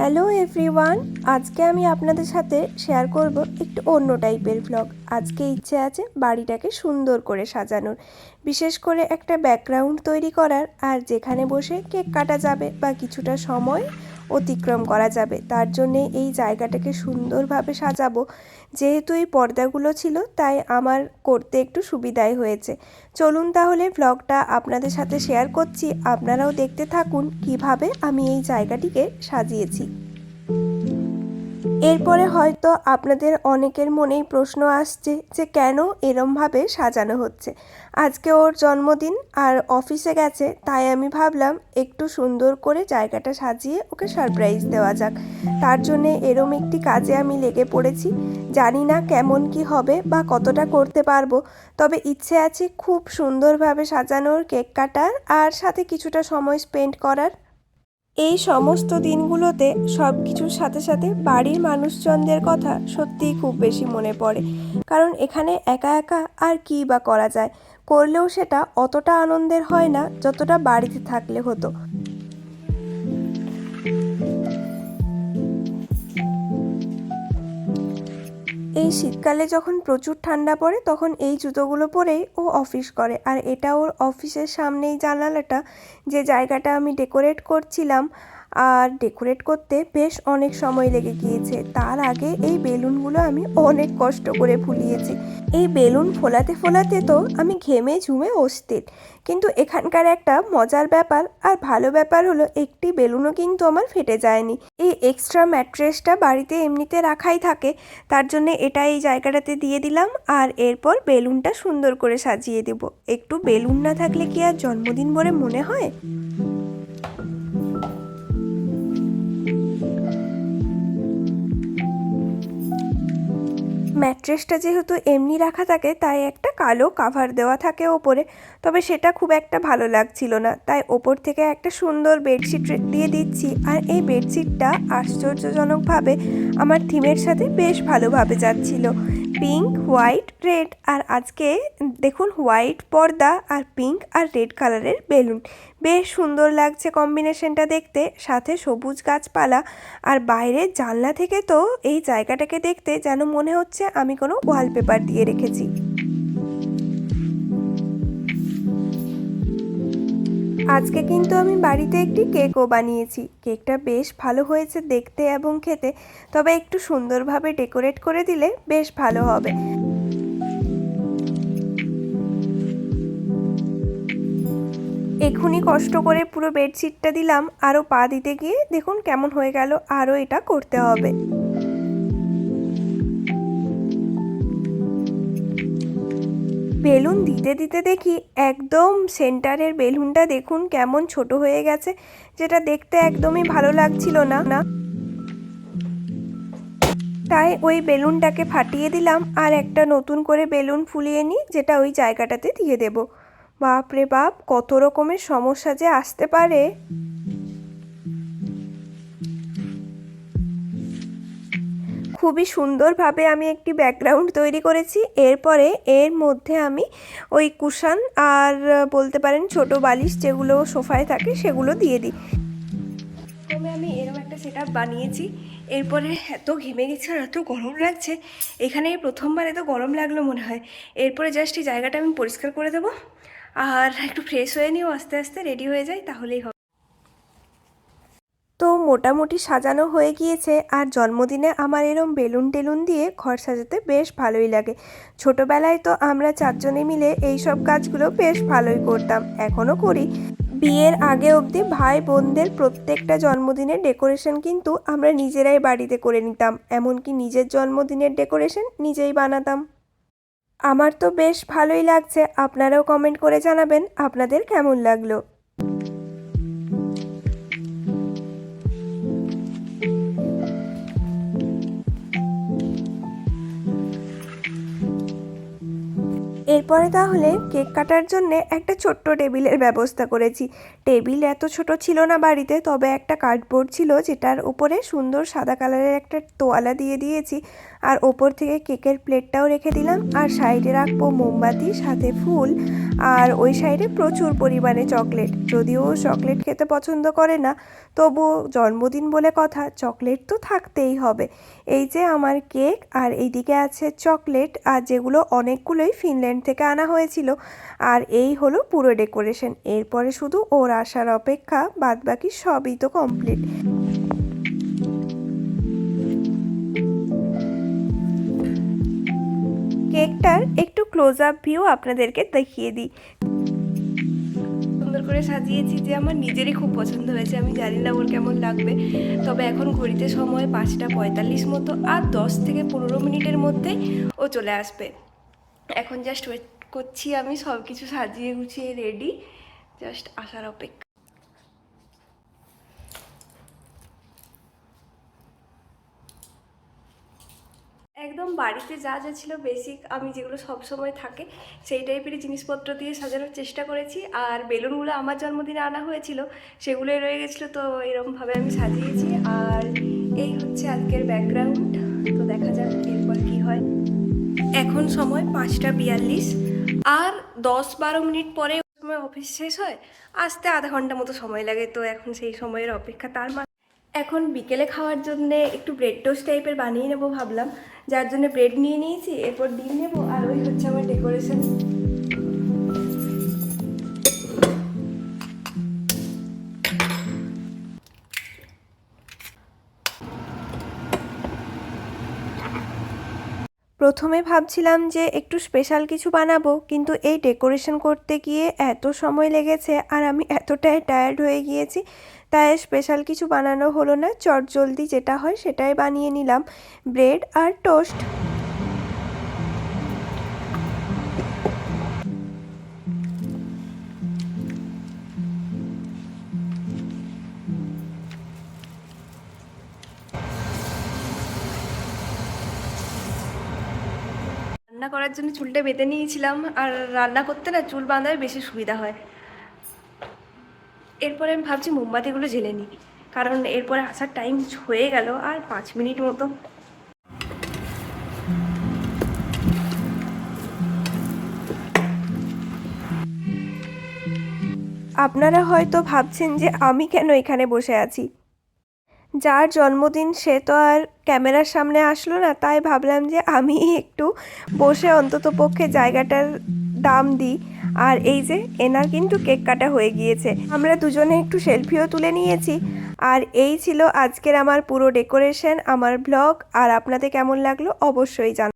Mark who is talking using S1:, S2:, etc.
S1: Hello everyone আজকে আমি আপনাদের সাথে শেয়ার করব একটু অন্য টাইপের ভ্লগ আজকে ইচ্ছে আছে বাড়িটাকে সুন্দর করে সাজানোর। বিশেষ করে একটা ব্যাকগ্রাউন্ড তৈরি করার, আর যেখানে বসে কেক কাটা যাবে বা কিছুটা সময় অতিক্রম করা যাবে, তার জন্যে এই জায়গাটাকে সুন্দরভাবে সাজাবো। যেহেতু এই পর্দাগুলো ছিল, তাই আমার করতে একটু সুবিধাই হয়েছে। চলুন তাহলে ভ্লগটা আপনাদের সাথে শেয়ার করছি। আপনারাও দেখতে থাকুন কীভাবে আমি এই জায়গাটিকে সাজিয়েছি। এরপরে হয়তো আপনাদের অনেকের মনেই প্রশ্ন আসছে যে কেন এরমভাবে সাজানো হচ্ছে। আজকে ওর জন্মদিন আর অফিসে গেছে, তাই আমি ভাবলাম একটু সুন্দর করে জায়গাটা সাজিয়ে ওকে সারপ্রাইজ দেওয়া যাক। তার জন্যে এরম একটি কাজে আমি লেগে পড়েছি। জানি না কেমন কি হবে বা কতটা করতে পারব, তবে ইচ্ছে আছে খুব সুন্দরভাবে সাজানোর কেক কাটার আর সাথে কিছুটা সময় স্পেন্ড করার। এই সমস্ত দিনগুলোতে সব কিছুর সাথে সাথে বাড়ির মানুষজনদের কথা সত্যিই খুব বেশি মনে পড়ে। কারণ এখানে একা একা আর কী বা করা যায়? করলেও সেটা অতটা আনন্দের হয় না, যতটা বাড়িতে থাকলে হতো। এই শীতকালে যখন প্রচুর ঠান্ডা পড়ে, তখন এই জুতোগুলো পরেই ও অফিস করে। আর এটা ওর অফিসের সামনেই জানালাটা, যে জায়গাটা আমি ডেকোরেট করছিলাম আর ডেকোরেট করতে বেশ অনেক সময় লেগে গিয়েছে। তার আগে এই বেলুনগুলো আমি অনেক কষ্ট করে ফুলিয়েছি। এই বেলুন ফোলাতে ফোলাতে তো আমি ঘেমে ঝুমে অস্থির। কিন্তু এখানকার একটা মজার ব্যাপার আর ভালো ব্যাপার হলো একটি বেলুনও কিন্তু আমার ফেটে যায়নি। এই এক্সট্রা ম্যাট্রেসটা বাড়িতে এমনিতে রাখাই থাকে, তার জন্য এটা এই জায়গাটাতে দিয়ে দিলাম আর এরপর বেলুনটা সুন্দর করে সাজিয়ে দেব। একটু বেলুন না থাকলে কি আর জন্মদিন বলে মনে হয়? ম্যাট্রেসটা যেহেতু এমনি রাখা থাকে, তাই একটা কালো কাভার দেওয়া থাকে ওপরে। তবে সেটা খুব একটা ভালো লাগছিল না। তাই ওপর থেকে একটা সুন্দর বেডশিট দিয়ে দিচ্ছি। আর এই বেডশিটটা আশ্চর্যজনকভাবে আমার থিমের সাথে বেশ ভালোভাবে যাচ্ছিল। পিঙ্ক হোয়াইট রেড আর আজকে দেখুন হোয়াইট পর্দা আর পিঙ্ক আর রেড কালারের বেলুন। বেশ সুন্দর লাগছে কম্বিনেশনটা দেখতে। সাথে সবুজ গাছপালা। আর বাইরের জানলা থেকে তো এই জায়গাটাকে দেখতে যেন মনে হচ্ছে আমি কোনো ওয়ালপেপার দিয়ে রেখেছি। আজকে কিন্তু আমি বাড়িতে একটি কেকও বানিয়েছি। কেকটা বেশ ভালো হয়েছে দেখতে এবং খেতে। তবে একটু সুন্দরভাবে ডেকোরেট করে দিলে বেশ ভালো হবে। এখুনি কষ্ট করে পুরো বেডশিটটা দিলাম আরও পা দিতে গিয়ে দেখুন কেমন হয়ে গেল আরও এটা করতে হবে। বেলুন দিতে দিতে দেখি একদম সেন্টারের বেলুনটা দেখুন কেমন ছোট হয়ে গেছে, যেটা দেখতে একদমই ভালো লাগছিল না না। তাই ওই বেলুনটাকে ফাটিয়ে দিলাম, আর একটা নতুন করে বেলুন ফুলিয়ে নিই, যেটা ওই জায়গাটাতে দিয়ে দেব। বাপ রে বাপ, কত রকমের সমস্যা যে আসতে পারে। খুবই সুন্দরভাবে আমি একটি ব্যাকগ্রাউন্ড তৈরি করেছি। এরপরে এর মধ্যে আমি ওই কুশান আর, বলতে পারেন, ছোট বালিশ যেগুলো সোফায় থাকে সেগুলো দিয়ে দিই। প্রথমে আমি এরকম একটা সেট বানিয়েছি। এরপরে এত ঘেমে গেছে আর এত গরম লাগছে। এখানে প্রথমবার এত গরম লাগল মনে হয়। এরপরে জাস্ট এই জায়গাটা আমি পরিষ্কার করে দেবো। আর একটু ফ্রেশ হয়ে নিও, আস্তে আস্তে রেডি হয়ে যাই, তাহলেই হবে। তো মোটামুটি সাজানো হয়ে গিয়েছে, আর জন্মদিনে আমার এরম বেলুন টেলুন দিয়ে ঘর সাজাতে বেশ ভালোই লাগে। ছোটোবেলায় তো আমরা চারজনে মিলে এই সব কাজগুলো বেশ ভালোই করতাম এখনও করি। বিয়ের আগে অবধি ভাই বোনদের প্রত্যেকটা জন্মদিনের ডেকোরেশন কিন্তু আমরা নিজেরাই বাড়িতে করে নিতাম, এমনকি নিজের জন্মদিনের ডেকোরেশন নিজেই বানাতাম। আমার তো বেশ ভালোই লাগছে। আপনারাও কমেন্ট করে জানাবেন আপনাদের কেমন লাগল। এরপরে তাহলে কেক কাটার জন্য একটা ছোট্ট টেবিলের ব্যবস্থা করেছি। টেবিল এত ছোট ছিল না বাড়িতে, তবে একটা কার্ডবোর্ড ছিল যেটার উপরে সুন্দর সাদা কালারের একটা তোয়ালা দিয়ে দিয়েছি। আর ওপর থেকে কেকের প্লেটটাও রেখে দিলাম। আর সাইডে রাখব মোমবাতি, সাথে ফুল। আর ওই সাইডে প্রচুর পরিমাণে চকলেট। যদিও চকলেট খেতে পছন্দ করে না, তবু জন্মদিন বলে কথা, চকলেট তো থাকতেই হবে। এই যে আমার কেক, আর এইদিকে আছে চকলেট, আর যেগুলো অনেকগুলোই ফিনল্যান্ড থেকে আনা হয়েছিল। আর এই হলো পুরো ডেকোরেশন। এরপরে শুধু ওর আসার অপেক্ষা, বাদবাকি সবই তো কমপ্লিট। কেকটার একটু ক্লোজ আপ ভিউ আপনাদেরকে দেখিয়ে দিই। সুন্দর করে সাজিয়েছি যে আমার নিজেরই খুব পছন্দ হয়েছে, আমি জানি না ওর কেমন লাগবে। তবে এখন ঘড়িতে সময় পাঁচটা পঁয়তাল্লিশ মতো আর দশ থেকে পনেরো মিনিটের মধ্যে ও চলে আসবে। এখন জাস্ট ওয়েট করছি আমি সব কিছু সাজিয়ে গুছিয়ে রেডি জাস্ট আসার অপেক্ষা। একদম বাড়িতে যা যা ছিল বেসিক আমি যেগুলো সব সময় থাকে, সেই টাইপের জিনিসপত্র দিয়ে সাজানোর চেষ্টা করেছি। আর বেলুনগুলো আমার জন্মদিনে আনা হয়েছিল, সেগুলোই রয়ে গেছিল, তো এরকমভাবে আমি সাজিয়েছি। আর এই হচ্ছে আজকের ব্যাকগ্রাউন্ড তো দেখা যাক এরপর কি হয়। এখন সময় পাঁচটা বিয়াল্লিশ, আর দশ বারো মিনিট পরে সময় অফিস শেষ হয়, আসতে আধা ঘণ্টা মতো সময় লাগে, তো এখন সেই সময়ের অপেক্ষা, তার মানে এখন বিকেলে খাওয়ার জন্য একটু ব্রেড টোস্ট টাইপের বানিয়ে নেব ভাবলাম। যার জন্য ব্রেড নিয়ে নিয়েছি, এরপর ডিম নেব, আর ওই হচ্ছে আমার ডেকোরেশন প্রথমে ভাবছিলাম যে একটু স্পেশাল কিছু বানাবো, কিন্তু এই ডেকোরেশন করতে গিয়ে এত সময় লেগেছে আর আমি এতটাই টায়ার্ড হয়ে গিয়েছি, তাই স্পেশাল কিছু বানানো হলো না। চট জলদি যেটা হয় সেটাই বানিয়ে নিলাম। ব্রেড আর টোস্ট রান্না করার জন্য চুলটা বেঁধে নিয়েছিলাম আর রান্না করতে না চুল বাঁধায় বেশি সুবিধা হয়। এরপরে আমি ভাবছি মোমবাতিগুলো জেলে নিই, কারণ এরপরে আসার টাইম হয়ে গেল আর পাঁচ মিনিট মতো। আপনারা হয়তো ভাবছেন যে আমি কেন এখানে বসে আছি। যার জন্মদিন সে তো আর ক্যামেরার সামনে আসলো না, তাই ভাবলাম যে আমি একটু বসে অন্তত পক্ষে জায়গাটার দাম দিই। আর এই যে, এনার কিন্তু কেক কাটা হয়ে গিয়েছে। আমরা দুজনে একটু সেলফিও তুলে নিয়েছি। আর এই ছিল আজকের আমার পুরো ডেকোরেশন, আমার ব্লগ। আর আপনাদের কেমন লাগল অবশ্যই জান